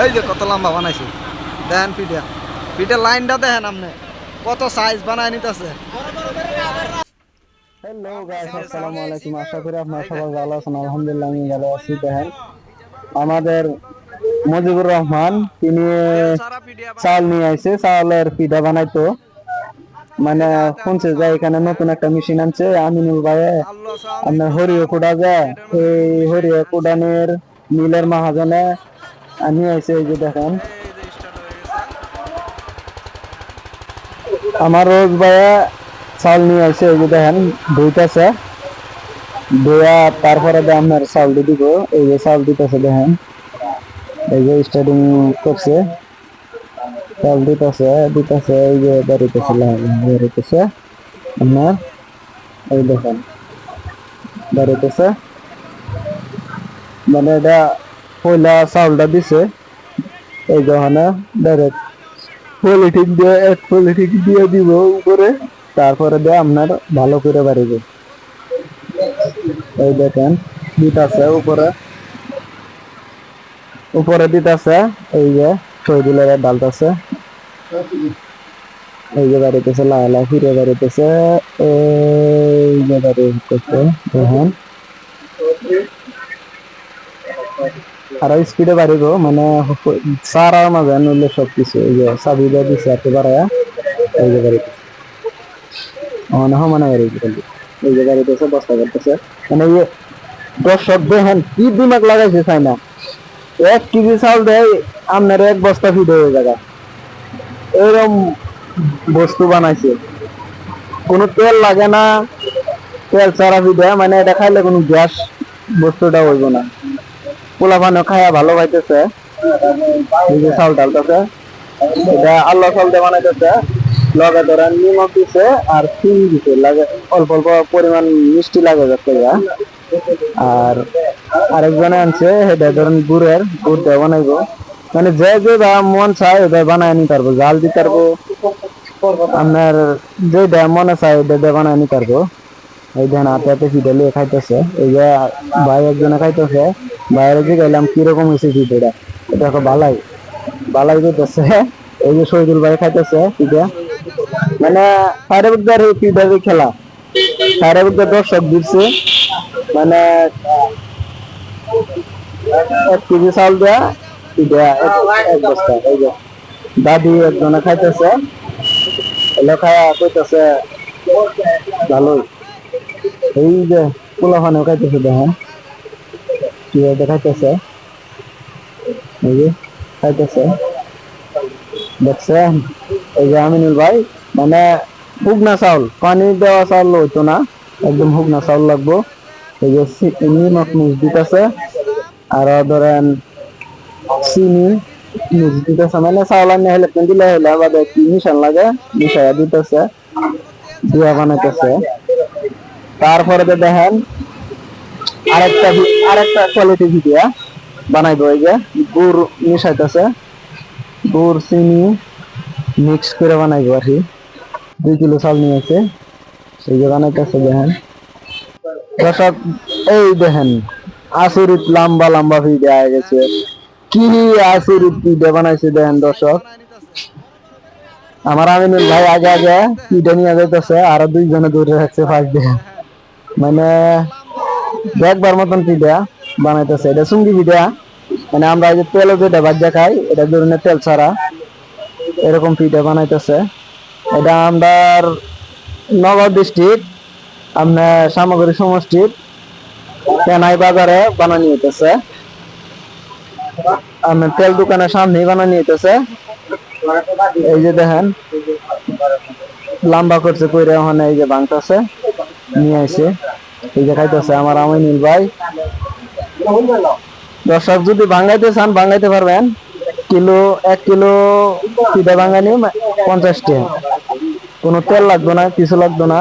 এই যে কত লম্বা বানাইছি। দেখেন পিঠা। পিঠের লাইনটা দেখেন আপনি। কত সাইজ বানায় নিতেছে। হ্যালো গাইস আসসালামু আলাইকুম। আশা করি আপনারা সবাই ভালো আছেন। আলহামদুলিল্লাহ, আমি ভালো আছি। দেখেন, আমাদের মুজিবুর রহমান, তিনি চাল নিয়ে আইছে, চালের পিঠা বানাইতো। মানে শুনছে যে এখানে নতুন একটা মেশিন আনছে, আমিনুল ভাই আপনার হরিয় কুড়া যায় এই হরিয় কুড়ানের মিলের মাহাজনে নিয়ে আইছে এই যে দেখেন। আমার রোজ ভাইয়া চাল নিয়ে আসে এই যে দেখেন ধুইতেছে ধুয়া তারপরে আপনার চাল দিব। এই যে চাল দিতেছে দেখেন। এই যে স্টার্টিং করছে। চাল দিতেছে দিতেছে, এই যে বেরিতেছে বেরিতেছে। আপনার, এই দেখেন, বেরিতেছে। মানে এটা পয়লা চাউলটা দিছে, এই যখন ডাইরেক্ট পলিথিন দিয়ে, এক পলিথিন দিয়ে দিব উপরে, তারপরে দিয়ে আপনার ভালো করে বাড়িব। এই দেখেন, দিতাছে উপরে। উপরে দিতাছে, এই যে শহীদুলের ডালতাছে। এই যে বাড়িতেছে লাহ ফিরে বাড়িতেছে, এই যে বাড়িতেছে, দেখেন। আরও স্পিডে বাড়িব মানে সারার মাঝে নইলে সবকিছু, এই যে চাবি দিয়ে দিছে আর কি বাড়ায়া এই যে বাড়িতে মানে সমানে বাড়ি এই যে বাড়িতেছে বস্তা করতেছে মানে ইয়ে দর্শক দেখেন কি দিমাগ লাগাইছে চাই না এক কেজি চাল দেয় আপনার এক বস্তা ফিট হয়ে যাবে এরকম বস্তু বানাইছে। কোনো তেল লাগে না, তেল ছাড়া ফিটে মানে এটা খাইলে কোনো গ্যাস বস্তুটা হইব না। পোলা পানো খায়া ভালো পাইতেছে। চাউল ডালতেছে এটা আল্লাহ চাউল দিয়ে বানাইতেছে। লগে ধরেন নিমক দিছে আর চিনি দিছে। লাগে অল্প অল্প পরিমাণ মিষ্টি লাগে যাচ্ছে আর আরেকজনে আনছে, সেটা ধরেন গুড়ের, গুড় দিয়ে বানাইবো। মানে যে যে মন চায় ওটা বানায় নিতে পারব। জাল দিতে পারব। আপনার যেটা মনে চায় ওটা বানায় নিতে পারব। এই দেন হাতে হাতে লিয়ে খাইতেছে। এই যে ভাই একজনে খাইতেছে, বাইরে যে গেলাম, কীরকম হয়েছে ফিডেটা এটা বালাই বালাই করতেছে এই যে শহীদুল ভাই খাইতেছে ফিডে মানে ফায়ারবুকদার এই ফিডার খেলা ফায়ারবুকদার দর্শক দিচ্ছে। মানে এক কেজি চাউল দেয়া ফিডা এক বস্তা, এই যে দাদি একজনে খাইতেছে। এলো খায়া কইতেছে, ভালোই। এই যে পোলাফানে খাইতেছে দেখেন। কীভাবে খাইতেছে এই যে খাইতেছে। দেখছেন? এই যে আমিনুল ভাই মানে শুকনা চাউল, পানি দেওয়া চাউল হইতো না, একদম শুকনা চাউল লাগবো। এই যে নিমখ মিক্স দিতেছে। আর ধরেন চিনি মিক্স দিতেছে। মানে চাউল আনি হলে দিলে হলে বাদে কি মিশান লাগে? মিশাইয়া দিতেছে। দিয়া বানাইতেছে। তারপরে তো দেখেন আরেকটা আরেকটা কোয়ালিটি ভিডিও বানাইবো এই যে, গুড় মিশাইতেছে, গুড়, চিনি মিক্স করে বানাইবো আর কি। দুই কিলো চাল নিয়েছে, এই যে বানাইতেছে দেখেন। দর্শক, এই দেখেন আসুরিত লম্বা লম্বা ভিডিও হয়ে গেছে। কি আসুরিত ভিডিও বানাইছে দেখেন দর্শক। আমার আমিনুল ভাই আগে আগে পিঠে নিয়ে যাইতেছে, আরও দুইজনে দূরে রাখছে ফার্স্ট দিয়ে। মানে দেখবার মতন পিঠা বানাইতেছে। এটা সুঙ্গি পিঠা। মানে আমরা যে তেলে যেটা ভাজা খাই, এটা ধরনের তেল ছাড়া এরকম পিঠা বানাইতেছে। এটা আমরা নগর ডিস্ট্রিক্ট, আপনার সামগ্রী সমষ্টির তেনাই বাজারে বানানি হইতেছে। আপনার তেল দোকানের সামনেই বানানি হইতেছে। এই যে দেখেন, লম্বা করছে কইরা ওখানে এই যে ভাঙতেছে নিয়ে আসে। এই যে খাইতেছে আমার আমিনুল ভাই। দর্শক, যদি ভাঙাইতে চান ভাঙাইতে পারবেন। কিলো, এক কিলো পিঠা ভাঙানি পঞ্চাশ টাকা কোনো তেল লাগবে না, কিছু লাগবে না।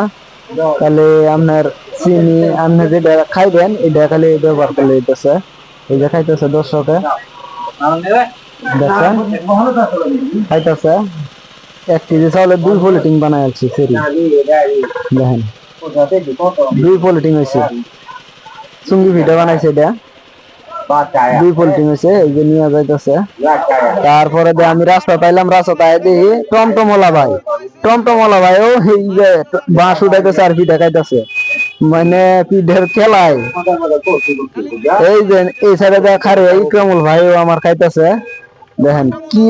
তাহলে আপনার চিনি, আপনি যেটা খাইবেন, এটা খালি ব্যবহার করলে হইতেছে। এই যে খাইতেছে দর্শকে। দেখছেন খাইতেছে। এক কেজি চাউলের দুই পলিটিং বানাই আছি সেরি। দেখেন। দুই পলিটিং হয়েছে চুঙ্গি ভিডিও বানাইছে এটা। দুই পোল্ট্রি হয়েছে এই যে নিয়ে যাইতেছে। তারপরে আমি রাস্তা পাইলাম, রাস্তা পাই দেখি টমটমলা ভাই। টমটমলা ভাই, ও এই যে বাঁশ উঠাইতেছে আর পিঠা খাইতেছে। মানে পিঠের খেলায়। এই যে এই সাইডে দেখা খারে ইকরামুল ভাইও আমার খাইতেছে। দেখেন কি